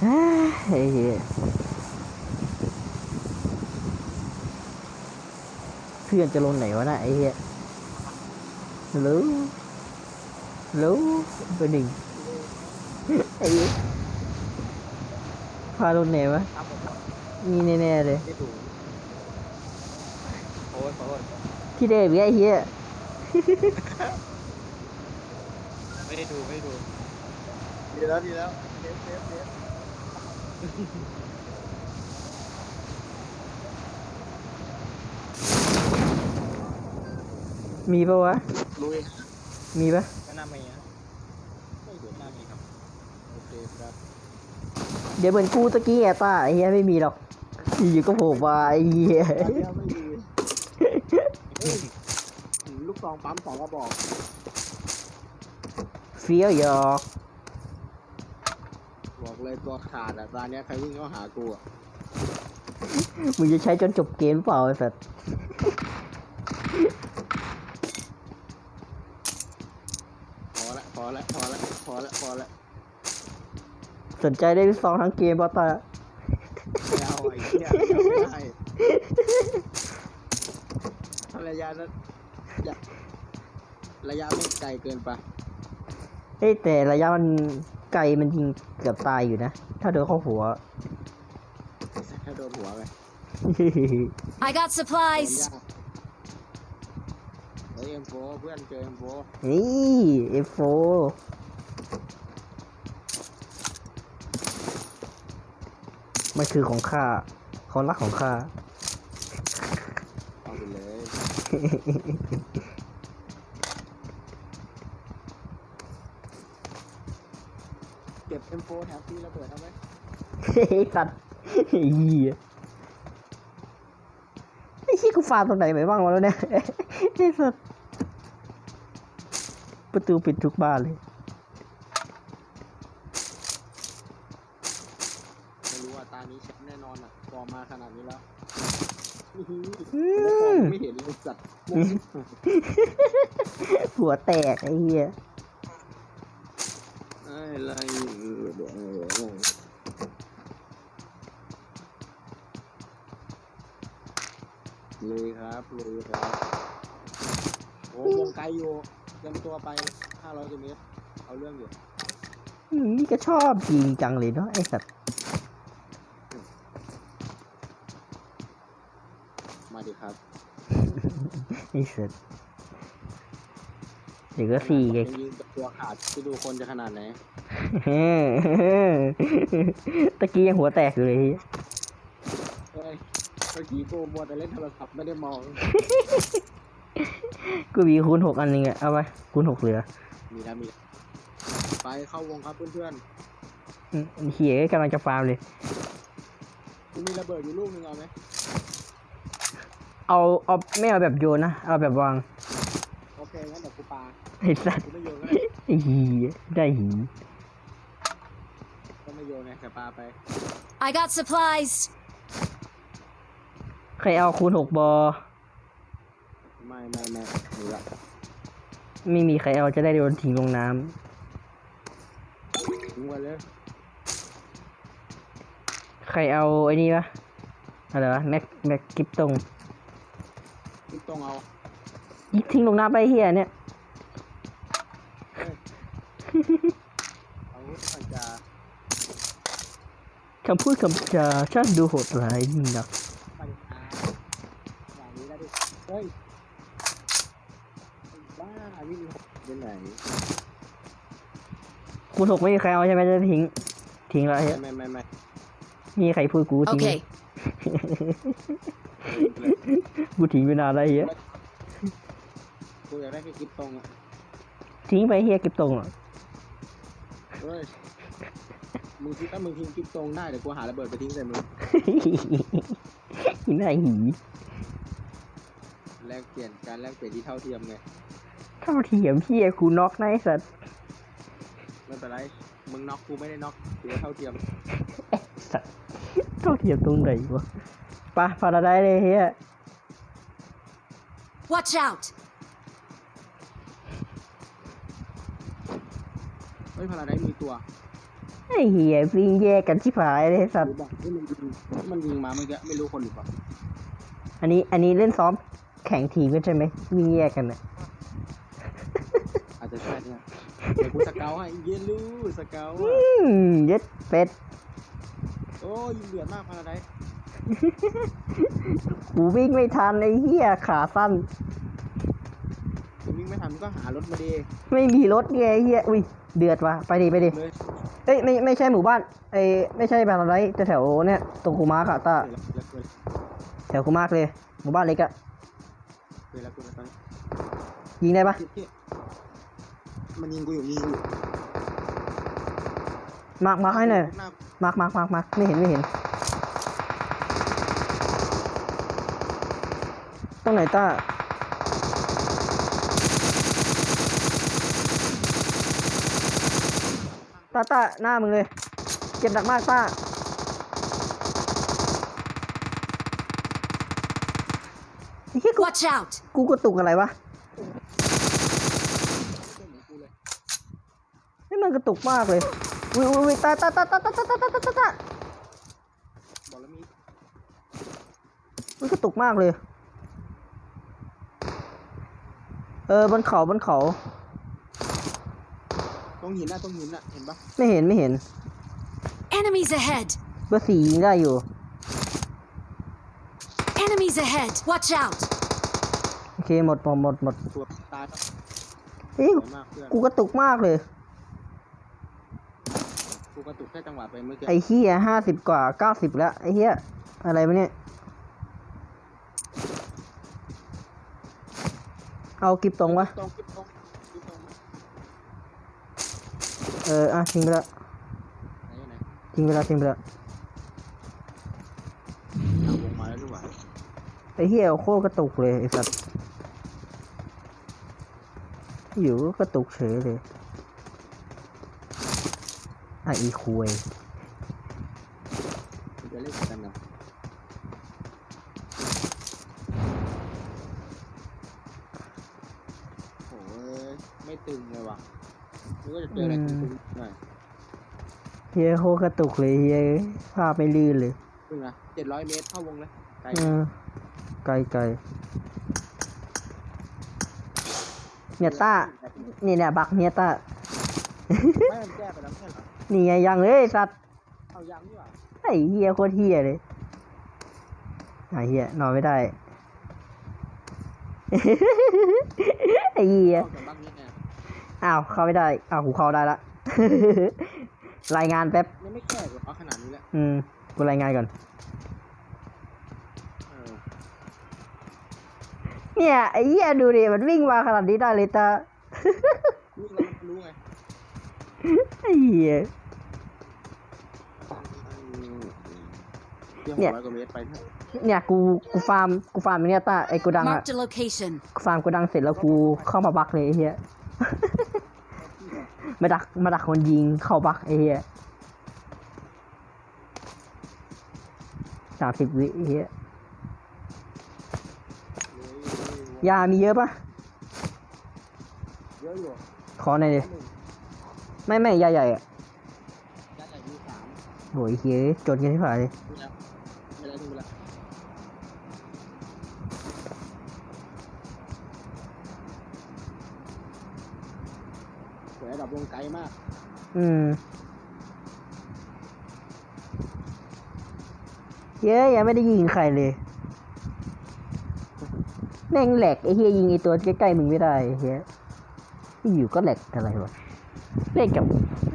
เฮ้ยไอ้เหี้ยเพื่อนจะลงไหนวะน่ะไอ้เหี้ยรู้รู้เบอร์หนึ่งไอ้เหี้ยพาลงไหนวะครับผมครับนี่แน่ๆเลยไม่ถูกโอ้ยโอ้ยที่เดิมไงไอ้เหี้ยไม่ได้ดู ไม่ได้ดู ดีแล้วดีแล้วเซฟเซฟเซฟ มีปะวะ ลุยมีปะก็น่ามีนะไม่ดูน่ามีครับโอเคครับ เดี๋ยวเหมือนกูตะกี้แอะป้าไอ้เหี้ยไม่มีหรอกอยู่ก็โผล่มาไอ้เหี้ยอันเนี้ยไม่ดีเฮ้ยหืมลูกซองปั๊มสองกระบอก เฟี้ยวหยอกบอก เลยตัวขาดอะตอนเนี้ยใครวิ่งเข้าหากูอะมึงจะใช้จนจบเกมหรือเปล่าไอ้สัสพอละพอละพอละพอละพอละสนใจได้ลูกซองทั้งเกมป่ะตาไม่เอาไอ้เหี้ยไม่ได้ระยะนั้นอย่าระยะไม่ไกลเกินไปเอ้ยแต่ระยะมัน ไกลมันยิงเกือบตายอยู่นะ ถ้าโดนเข้าหัว ถ้าโดนหัวไป I got โดน supplies. ยากเฮ้ยเอ็มโฟเพื่อนเจอเอ็มโฟนี่เอฟโฟมันคือของข้าของรักของข้าเอาไปเลย เก็บ M4 แถมตีระเบิดเอาไหมเฮ้ยสัตว์ไอ้เหี้ยไอ้ชี้ยกูฟาร์มตรงไหนไปบ้างวะแล้วเนี่ยไอ้สัตว์ประตูปิดทุกบ้านเลยไม่รู้ว่าตานี้แชมป์แน่นอนอะฟอร์มมาขนาดนี้แล้วอื้อหืออืฟอร์มมไม่เห็นเลยสัตว์หัวแตกไอ้เหี้ย อะไรเดี๋ยวลุยครับลุยครับโอ้วงไกลอยู่เตรียมตัวไป500กิโลเมตรเอาเรื่องอยู่อืมนี่ก็ชอบจริงจังเลยเนาะไอ้สัตว์มาดิครับ ไอ้สัตว์ เดี๋ยวก็สี่ไงยิงกับตัวขาดที่ดูคนจะขนาดไหนตะกี้ยังหัวแตกอยู่เลยเหี้ยเฮ้ยเมื่อกี้กูมัวแต่เล่นโทรศัพท์ไม่ได้มองกูมีคูณหกอันหนึงอะเอาไปคูณหกเหลือมีนะมีนะไปเข้าวงครับเพื่อนอืมเฮียกำลังจะฟาร์มเลยๆกูมีระเบิดอยู่ลูกหนึงเอาไหมเอาเอาไม่เอาแบบโยนนะ เอาแบบวาง โอเคงั้นเดี๋ยวกูปา ไอ้สัตว์กูไม่โยนก็ได้ไอ้เหียได้หีก็ไม่โยนไงแต่ปาไป I got supplies. ใครเอาคูณหกบอ ไม่ไม่ไม่หนูละไม่มีใครเอาจะได้โดนทิ้งลงน้ทิ้งไว้เลยำใครเอาไอ้นี่ปะอะไรวะแม็กแม็กกิปตงทิ้งตรงเอา ยิงทิ้งลงน้ำไปไอ้เฮียเนี่ยเฮ้ย เอาสัญญาคำพูดคำจาช่างดูโหดร้ายยิ่งนักไปดิอาอย่างนี้ได้ดิเฮ้ยไอ้บ้าวิ่งไปไหนคูณหกไม่มีใครเอาใช่ไหมจะทิ้ง ทิ้งแล้วไอ้เหี้ยไม่ไม่ไม่มีใครพูดกูทิ้ง Okay. กูทิ้งไปนานแล้วไอ้เฮียกูอยากได้แค่คลิปตรงอะทิ้งไปไอ้เฮียเก็บตรงอะ เฮ้ยมึงคิดถ้ามึงทิ้งคลิปตรงได้เดี๋ยวกูหาระเบิดไปทิ้งใส่มึงหินไหนหีแลกเปลี่ยนการแลกเปลี่ยนที่เท่าเทียมไงเท่าเทียมเฮียกูน็อกนะไอ้สัตว์ไม่เป็นไรมึงน็อกกูไม่ได้น็อกถือว่าเท่าเทียมสัตว์เท่าเทียมตรงไหนวะปะพาราได้เลยเฮีย Watch out. ฮ้ยพาราไดซ์มีตัวไอ้เหี้ยวิ่งแยกกันชิบหายเลยสัตหรืว์อบอกที่มันยิงที่มันยิงมาเมื่อกี้ไม่รู้คนหรือเปล่าอันนี้อันนี้เล่นซ้อมแข่งทีมกันใช่ไหมวิ่งแยกกันน่ะ อาจจะใช่เนี่ยเดี๋ยวกูสเกลให้เยลูสเกลอือะมเย็ดเป็ดโอ้ยิงเดือดมากพาราไดซ์กูวิ่งไม่ทันไอ้เหี้ยขาสั้นผม วิ่งไม่ทันก็หารถมาดีไม่มีรถไงไอ้เหี้ยอุ้ยเดือดว่ะไปดิไปดิเลยเอ้ยไม่ไม่ใช่หมู่บ้านไอ้ไม่ใช่บางไรแต่แถวเนี่ยตรงกูมาร์กอะตาเกิดแล้วเกิดแถวกูมาร์กเลย หมู่บ้านเล็กอะเกิดแล้วเกิดแล้วตอนนี้ยิงได้ปะเจ็บๆมันยิงกูอยู่ยิงกูอยู่มาร์กมาร์กให้หน่อยหน้ามาร์กมาร์กมาร์กมาร์กไม่เห็นไม่เห็นตรงไหนต้า ต้าต้าหน้ามึงเลย เจ็บหนักมากต้าไอ้เหี้ยกู Watch out! กูกระตุกอะไรวะไม่เหมือนกูเลยนี่มันกระตุกมากเลยวิววิวตาตาตาตาตาตาตาตาตาตาบอกแล้วมีมันกระตุกมากเลย เออบนเขาบนเขา ตรงหินน่ะตรงหินน่ะเห็นปะไม่เห็นไม่เห็น Enemies ahead! เบอร์สี่ยิงได้อยู่ Enemies ahead! Watch out! โอเคหมดหมดหมดหมดตัวตายปะเอ้ยสวยมากเพื่อนกูกระตุกมากเลย กูกระตุกแค่จังหวะไปเมื่อกี้ไอ้เฮียห้าสิบกว่าเก้าสิบแล้วไอ้เฮียอะไรวะเนี่ย เอากิบตรงวะตรงกิ๊บตรงกิ๊บตรง เอออะทิ้งไปแล้วไหนไหนทิ้งไปแล้วทิ้งไปแล้วเอาวงมาแล้วด้วยไอ้เฮียโคตรกระตุกเลยไอ้สัตว์อยู่ก็กระตุกเฉยเลยอะอีคุย จะเล่นกันนะโอ้ยไม่ตึงเลยว่ะนึกว่าจะเจออะไรตึงๆหน่อย เฮียโคตรกระตุกเลยเฮียภาพไม่ลื่นเลยตึงนะเจ็ดร้อยเมตรเข้าวงเลยไกลเออไกลไกลเนี่ยต้านี่เนี่ยบักเนี่ยต้า ไม่มันแก้ไปแล้วไม่ใช่เหรอนี่ไงยังเลยไอ้สัตว์เอายังนี่หว่าไอ้เฮียโคตรเฮียเลยไอ้เฮียนอนไม่ได้ ไอ้เฮีย เข้าจากบ้านนี้ไงอ้าวเข้าไม่ได้อ้าวกูเข้าได้ละ รายงานแป๊บ ยังไม่แก้เลยเอาขนาดนี้แล้วอืม กูรายงานก่อน เออเนี่ย ไอ้เหี้ยดูดิ มันวิ่งมาขนาดนี้ได้เลยตารู้แล้วมันรู้ไงไอ้เหี้ย เที่ยวเนี่ยร้อยกว่าเมตรไปเถอะเนี่ย กู กูฟาร์ม กูฟาร์มไอ้เนี่ยตาไอ้กูดังอะ Marked a location. กูฟาร์มกูดังเสร็จแล้วกูเข้ามาบักเลยไอ้เหี้ย มาดักมาดักคนยิงเข้าบักไอ้เหี้ยสามสิบวิไอ้เหี้ยยามีเยอะปะเยอะอยู่ขอหน่อยดิหนึ่งไม่ไม่ยาใหญ่อะยัดใหญ่มีสามโหยเฮ้ยจนกันที่ผ่านเลยดูแล้วไม่ได้ดูแล้วสวยระดั บวงไกลมาก อืม เย้ยังไม่ได้ยิงใครเลย แม่งแหลกไอ้เฮียยิงไอ้ตัวใกล้ๆมึงไม่ได้ไอ้เฮียอยู่ก็แหลกอะไรวะ เล่นกับ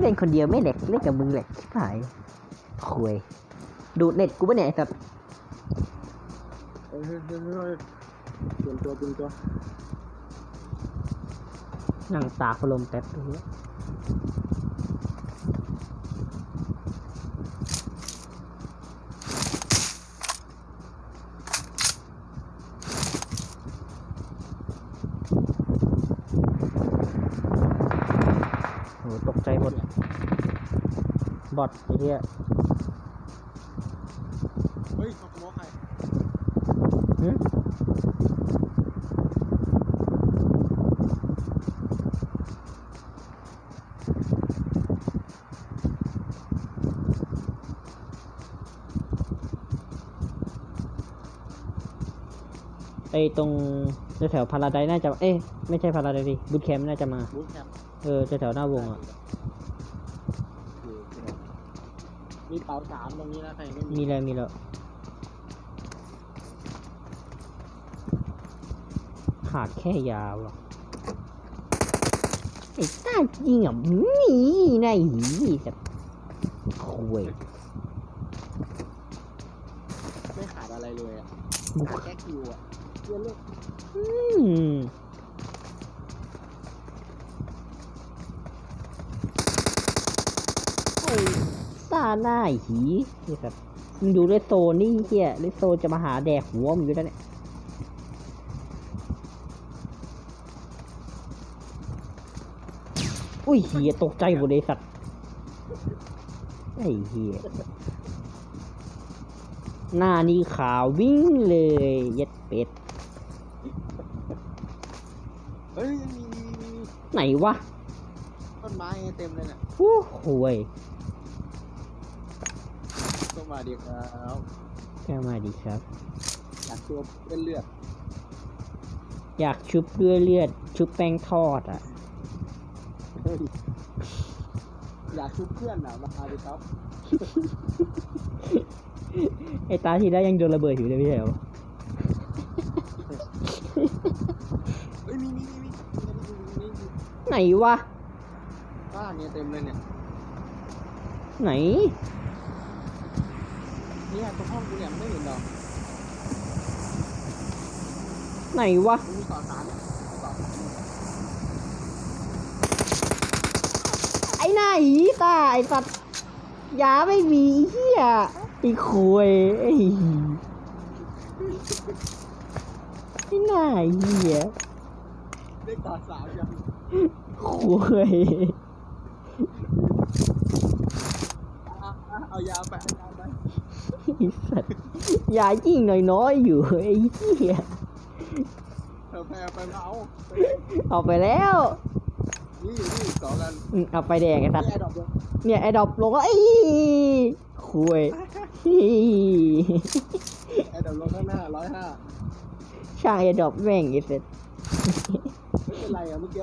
เล่นคนเดียวไม่แหลกเล่นกับมึงแหลกชิบหายคุยดูดเน็ตกูปะเนี่ยไอ้สัตว์เออเฮ้ยเฮ้ยเฮ้ยเตรียมตัวเตรียมตัว นั่งตากพัดลมแป๊บไอ้เฮียโหตกใจหมด บอทไอ้เหี้ย เฮ้ยขอขโมยใคร หึ อ้ตรงแถวพาราไดน่าจะ เอ๊ะไม่ใช่พาราไดดิบูทแคมป์น่าจะมา บูทแคมป์เออแถวๆหน้าวงอะ มีเป๋าสามตรงนี้นะใครไม่มีมีแล้วมีแล้ว ขาดแค่ยาวอะไอ้ต้าจริงอะนี่นายหีแบบคุยไม่ขาดอะไรเลยอะขาดแค่คิวอะ เพื่อนลือกอืมตาหน้าหีนี่ครับมึงดูเลโซนี่เฮียเลโซนจะมาหาแดกหัวมึงอยู่แล้วเนี่ยอุ้ยเฮียตกใจหมดเลยสัตว์ไอ้เฮียหน้านี่ขาววิ่งเลย เย็ดเป็ด เฮ้ยมีมีมีมีไหนวะต้นไม้เต็มเลยเนี่ยโอ้โหยต้นมาดีครับแค่มาดีครับ อยากตัวเป็นเลือดอยากชุบเลือดเลือด ชุบแป้งทอดอะ เฮ้ยอยากชุบเพื่อนอะ มาดีครับไอ้ตาที่แล้วยังโดนระเบิดอยู่เลยพี่แถวเฮ้ยมีมีมีมีมีมีมี ไหนวะบ้านเนี่ยเต็มเลยเนี่ย ไหน เนี่ยตรงห้องกูเนี่ยไม่เห็นหรอกไหนวะ กูมีต่อสารเนี่ยต่อสารไอ้หน้าหีตาไอ้สัตว์ยาไม่มีไอ้เฮียไอ้คุยไอ้ไอ้หน้าเฮียได้ต่อสารยัง คุยอะอะเอายาไปเอายาไปไอ้สัตว์ยายิ่งน้อยๆอยู่ไอ้เฮียเอาไปเอาไปมาเอาเอาไปแล้วนี่อยู่นี่สองกันอืมเอาไปแดงไอ้สัตว์แอร์ดรอปเลยเนี่ยไอ้ดอกลงก็ไอ้คุยแอร์ดรอปลงข้างหน้าร้อยห้าช่างไอ้ดอกแม่งไอ้เสร็จไม่ เป็นไรอะเมื่อกี้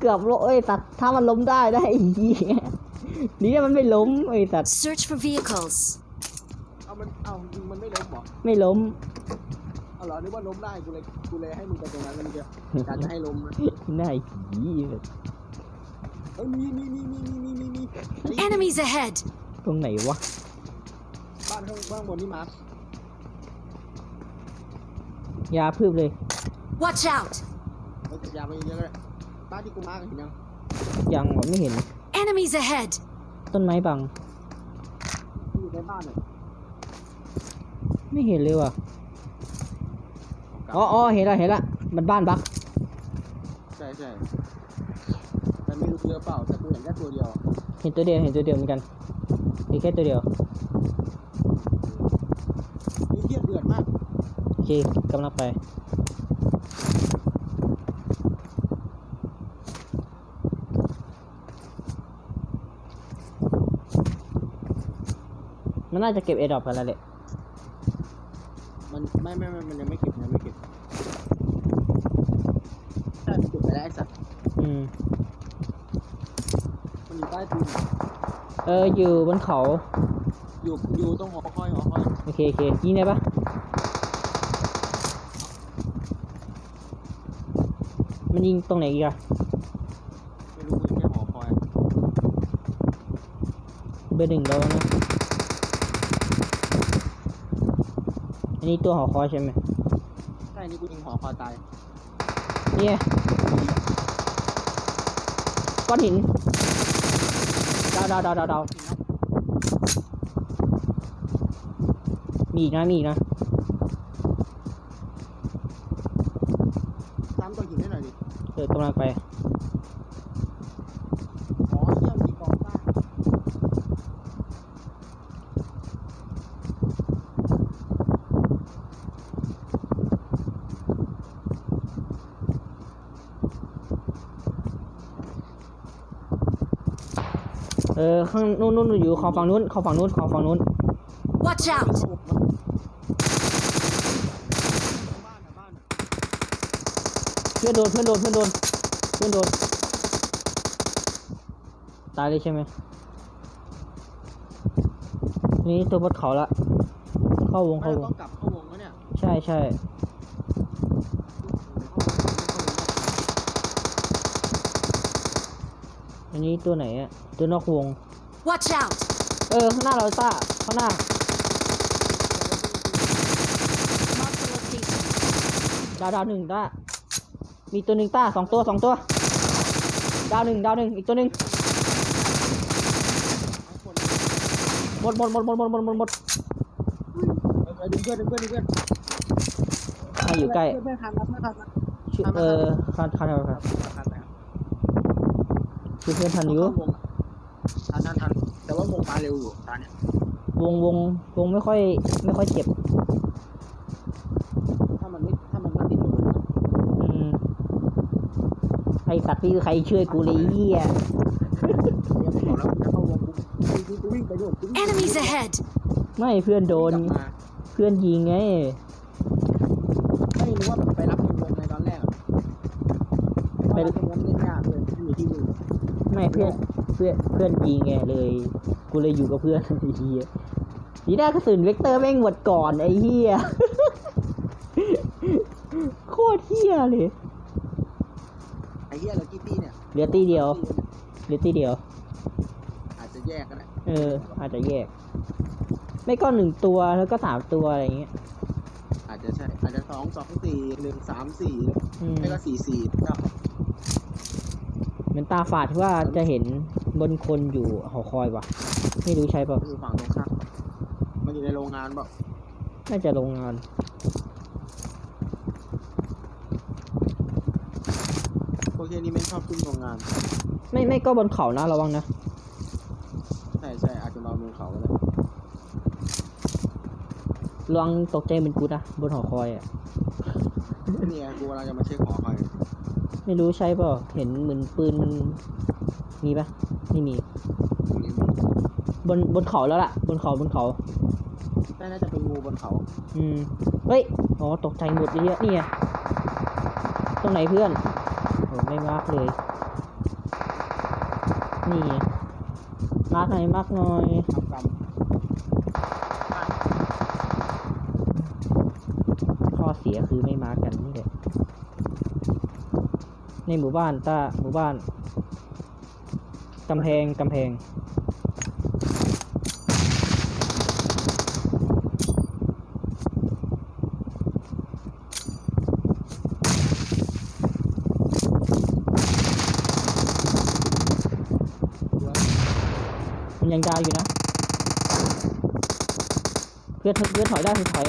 เกือบโลเอ้ยสัตว์ถ้ามันล้มได้ได้อีกนี่มันไม่ล้มไอ้สัตว์ Search for vehicles เอามันเอามันไม่ล้มหรอไม่ล้มเอาเหรอนึกว่าล้มได้กูเลยกูเลยให้มึงไปตรงนั้นแล้วมึงจะการจะให้ล้มน่าขี้เฮ้ยมีมีมีมีมีมีมี Enemies ahead ตรงไหนวะบ้านข้างบ้านบนนี่มาร์คยาพืบเลย Watch out เอ้ยยาไปเยอะเลยบ้านที่กูมาร์คเห็นยังยังวะไม่เห็น Enemies ahead. ต้นไม้บังที่อยู่ในบ้านเนี่ยไม่เห็นเลยว่ะ อ๋ออ๋อเห็นละเห็นละ มันบ้านบักใช่ใช่แต่ไม่รู้เยอะเปล่าแต่กูเห็นแค่ตัวเดียวเห็นตัวเดียว เห็นตัวเดียวเหมือนกันเห็นแค่ตัวเดียว มีเทียบเดือดมากโอเคกำลังไป มันน่าจะเก็บเอดอปกันแล้วแหละมันไม่ไม่ไม่มันยังไม่เก็บยังไม่เก็บใช่มันเก็บไปแล้วไอ้สัตว์อืม มันอยู่ใต้ตีนเออ อยู่บนเขา อยู่อยู่ตรงหอคอยหอคอยโอเคโอเคยิงได้ปะมันยิงตรงไหนอีกอะไม่รู้กูแค่หอคอย เบอร์หนึ่งแล้วนะ นนี้ตัวหอคอยใช่ไหมใช่นี่กูยิงหอคอยตายเนี่ยก้อนหินดาวดาวดาวดาวดาวมีอีกนะมีอีกนะตามตัวหินให้หน่อยดิเออกำลังไป เออข้างนู้นนู้นอยู่ขอบฝั่งนู้นขอบฝั่งนู้นขอบฝั่งนู้น Watch out เพื่อนโดนเพื่อนโดนเพื่อนโดนเพื่อนโดนตายเลยใช่ไหมนี่ตัวบนเขาละเข้าวงเข้าวงต้องกลับเข้าวงแล้วเนี่ย ใช่ใช่ อันนี้ตัวไหนอะตัวนอกวง Watch out! เออ ข้างหน้าเราต้าข้างหน้า Mark the location. ดาวดาวหนึ่งต้ามีตัวหนึ่งต้าสองตัวสองตัว ดาวหนึ่งดาวหนึ่งอีกตัวหนึ่งหมดหมดหมดหมดหมดหมดหมดหมดไปดึงเพื่อนดึงเพื่อนดึงเพื่อนมาอยู่ใกล้เพื่อนทันนะเพื่อนทันนะชื่อเออคันคันครับทันแล้ วชื่อเพื่อนทันอยู่ทันทันทันแต่ว่าวงมาเร็วอยู่ตอนเนี้ยวงวงวงไม่ค่อย ไม่ค่อยเจ็บ ถ้ามันไม่ถ้ามันไม่ติดอยู่นะอืมไอสัตว์ที่ใครช่วยกูเลยไอ้เหี้ยเดี๋ยวผมบอกแล้วจะเข้าวงกูกูวิ่งไปโดนกูวิ่ง Enemies ahead! ไม่เพื่อนโดน กลับมา เพื่อนยิงไง ไม่รู้ว่าไปรับในวงในตอนแรกอะไปรับในวงเล่นยากเลยไม่มีที่วิ่ง ไม่เพื่อนเพื่อนเพื่อนยิงไงเลย กูเลยอยู่กับเพื่อนไอ้เหี้ยดีด้ากระสุนเวกเตอร์แม่งหมดก่อนไอ้เหี้ยโคตรเหี้ยเลยไอ้เหี้ยเหลือกี่ตีเนี่ยเหลือตีเดียวเหลือตีเดียว อาจจะแยกกันแหละเออ อาจจะแยก ไม่ก็หนึ่งตัวแล้วก็สามตัวอะไรอย่างเงี้ยอาจจะใช่อาจจะสองสองสี่หนึ่งสามสี่อืมไม่ก็สี่สี่ก็เห มือนตาฝาดที่ว่าจะเห็นบนคนอยู่หอคอยว่ะไม่รู้ใช่เปล่าอยู่ฝั่งตรงข้ามมันอยู่ในโรงงานเปล่าน่าจะโรงงานพวกเฮียนี่ไม่ชอบขึ้นโรงงาน ไม่ไม่ก็บนเขานะระวังนะ ใช่ใช่อาจจะนอนบนเขาก็ได้ระวังตกใจเหมือนกูนะบนหอคอยอะนี่ไงกูกำลังจะมาเช็คหอคอย ไม่รู้ใช่เปล่าเห็นเหมือนปืนมันมีปะไม่มีอยู่นี่บนบนเขาแล้วล่ะ บนเขาบนเขาแต่น่าจะเป็นงูบนเขาอืม เฮ้ย อ๋อ ตกใจหมดเลยเนี่ยนี่ไงตรงไหนเพื่อนโอ้ไม่มาร์กเลย นี่ไงมาร์กหน่อยมาร์กหน่อย ทำกรรมข้อเสียคือไม่มาร์กกันนี่แหละ ในหมู่บ้านตาหมู่บ้านกำแพงกำแพง มันยังดาวอยู่นะ เพื่อเพื่อถอยได้เพื่อถอย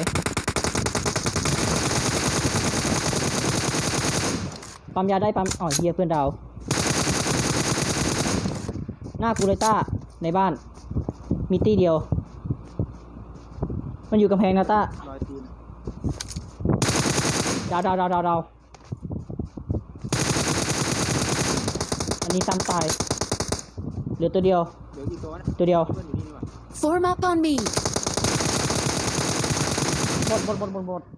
ปั๊มยาได้ปั๊มอ๋อเฮียเพื่อนดาวหน้ากูเลยต้าในบ้าน มีตี้เดียว มันอยู่กำแพงนะต้ารอยตีนดาวดาวดาวดาวดาวอันนี้ซ้ำตาย เหลือตัวเดียวเหลือกี่ตัวนะตัวเดียว เพื่อนอยู่นี่นี่หว่า Form up on me! หมดหมดหมดหมดหมด